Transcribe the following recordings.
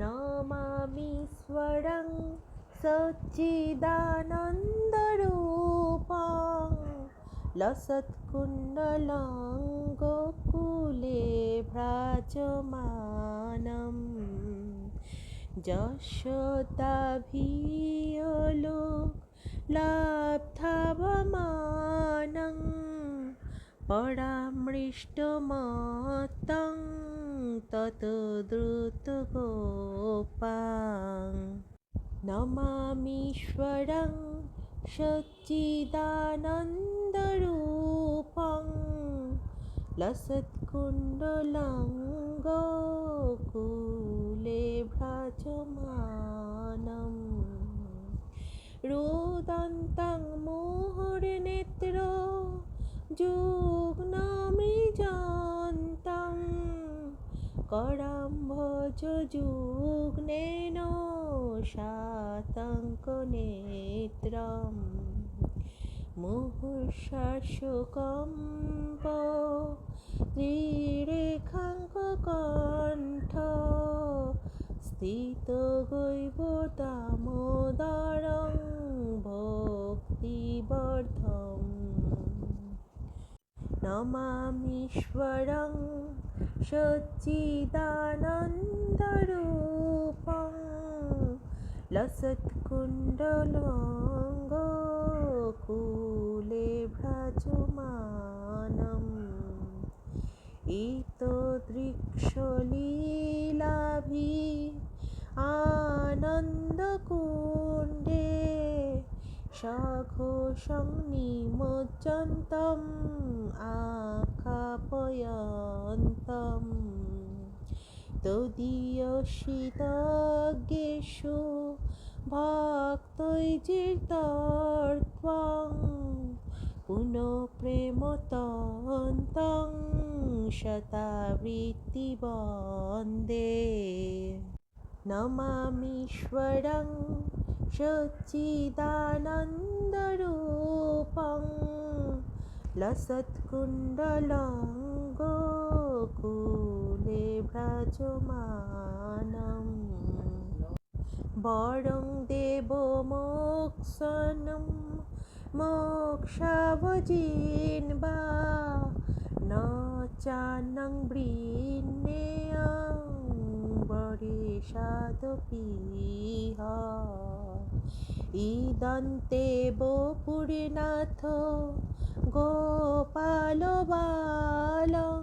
नमामि स्वरं सच्चिदानन्दरूपं लसत्कुण्डलं गोकुले भ्राजमानम् यशोताभियोलोकलाब्धावमानं परामृष्टमातम् তত দ্রুত গোপাং নমামীশ্বরং সচ্চিদানন্দরূপং লসৎকুণ্ডলং গোকুলে ভ্রাজমানম রোদন্तं মুহুর্নেত্র যুগ্নমৃজান্तं করাম্ভজ যুগ্নেন শাতঙ্কনেত্রম মুহুর্ষাশুকম্প ত্রিরেখাঙ্ককণ্ঠ স্থিত গৈব দামোদরং ভক্তিবর্ধম নমামীশ্বরং সচ্চিদানন্দরূপং। লসৎকুণ্ডলঙ্গকুলে ভ্রাজমানম। ইতদৃক্ষলীলাভি আনন্দকুণ্ডে সঘোষং নিমজ্জন্তম আখাপয়ন্তম তদীয়শীতজ্ঞেষু ভক্তৈজিতর্ত্বং পুনঃপ্রেমতন্तं শতাবৃত্তিবন্দে নমামীশ্বরং সচ্চিদানন্দরূপং লসৎকুণ্ডलं গোকুলে ভ্রাজমানম বরং দেবমোক্ষণম মোক্ষাবজিন্বা ন চান্নং বৃণ্যেয়ং বরিষাদপিহ ইদন্তে বপুরীনাথ গোপালবালং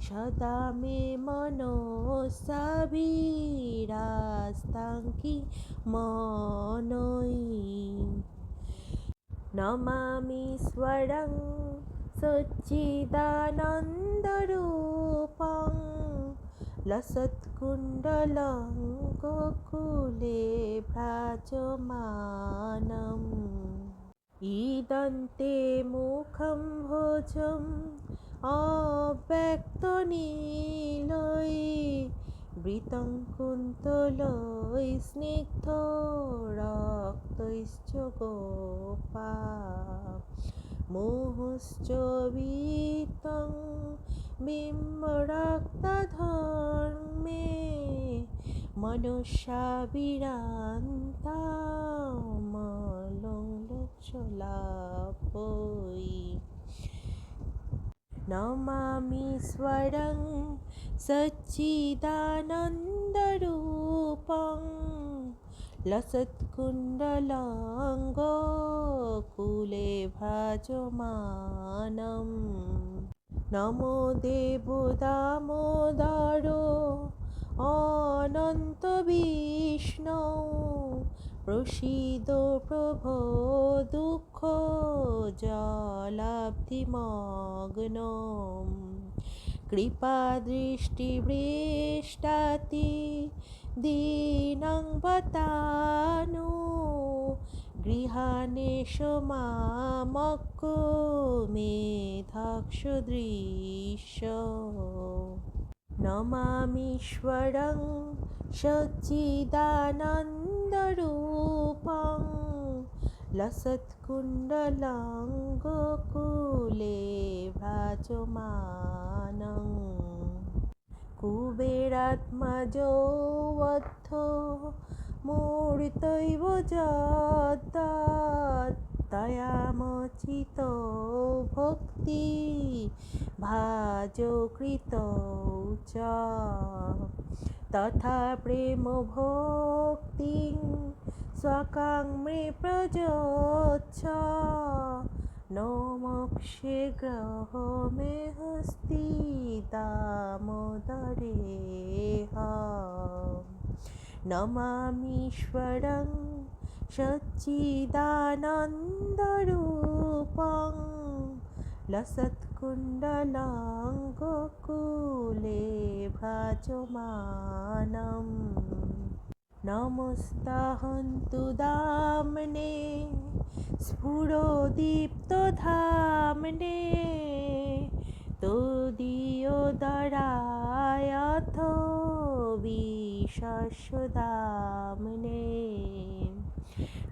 সদা মে মনসাবিরাস্তাঙ্কি মনৈ নমামীশ্বরং সচ্চিদানন্দরূপং। লসৎকুণ্ডलं গোকুলে ভ্রাজমানম ইদন্তে মুখম ভোজম অব্যক্তনীলৈ বৃতং কুন্তলৈ স্নিগ্ধ রক্তৈশ্চ গোপা মুহুশ্চ বিম্বরক্তধর্মে মনুষ্যা বিরান্তামলংলচলাপৈ নমামীশ্বরং সচ্চিদানন্দরূপং লসৎকুণ্ডलं গোকুলে ভ্রাজমানম নমো দেব দামোদর অনন্ত বিষ্ণু প্রসীদ প্রভো দুঃখ জলাব্ধিমগ্ন কৃপাদৃষ্টিবৃষ্টাতি দীনং বতানো গৃহাণেশ মামক্ষ মেধাক্ষদৃশ্য নমামীশ্বরং সচ্চিদানন্দরূপং লসৎকুণ্ডलं গোকুলে ভ্রাজমানং কুবেরাত্মজোবদ্ধ মূর্তৈব যদ্দত্তয়ামচিত ভক্তি, ভাজকৃত চ। তথা প্রেম ভক্তিং স্বকাং মে প্রযোচ্ছ। ন মোক্ষে গ্রহ মে হস্তি দামোদরে নমামীশ্বরং সচ্চিদানন্দরূপং লসৎকুণ্ডলাং গোকুলে ভ্রাজমানम् নমস্তাহন্তু দামনে স্ফুরদীপ্তধামনে তদীয়োদরায়থ বিশ্বদামনে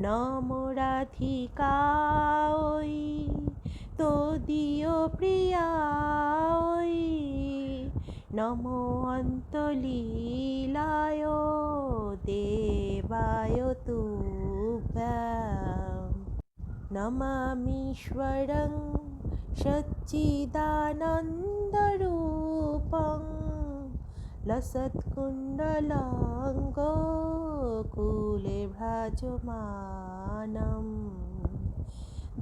নমো রাধিকায় তদীয় প্রিয়ায় নমো অন্তলীলায় দেবায় তুভ্যাম। নমামীশ্বরং সচ্চিদানন্দরূপং লসৎকুণ্ডলাং গোকুলে ভ্রাজমানम्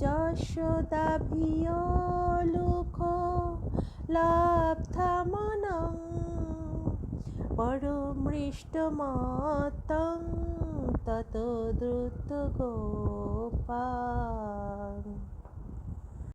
যশোদাভিয়োলুখ লাব্ধমনং পরমৃষ্টমতং তত দ্রুত গোপাল